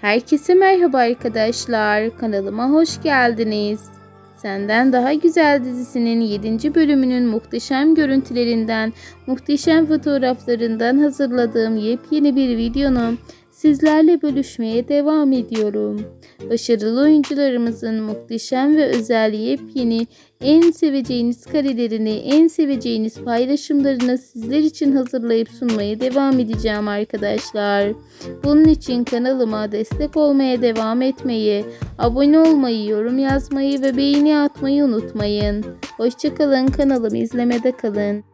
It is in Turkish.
Herkese merhaba arkadaşlar. Kanalıma hoş geldiniz. Senden Daha Güzel dizisinin 7. bölümünün muhteşem görüntülerinden, muhteşem fotoğraflarından hazırladığım yepyeni bir videonu sizlerle bölüşmeye devam ediyorum. Başarılı oyuncularımızın muhteşem ve özel yepyeni en seveceğiniz karelerini, en seveceğiniz paylaşımlarını sizler için hazırlayıp sunmaya devam edeceğim arkadaşlar. Bunun için kanalıma destek olmaya devam etmeyi, abone olmayı, yorum yazmayı ve beğeni atmayı unutmayın. Hoşçakalın kanalımı izlemede kalın.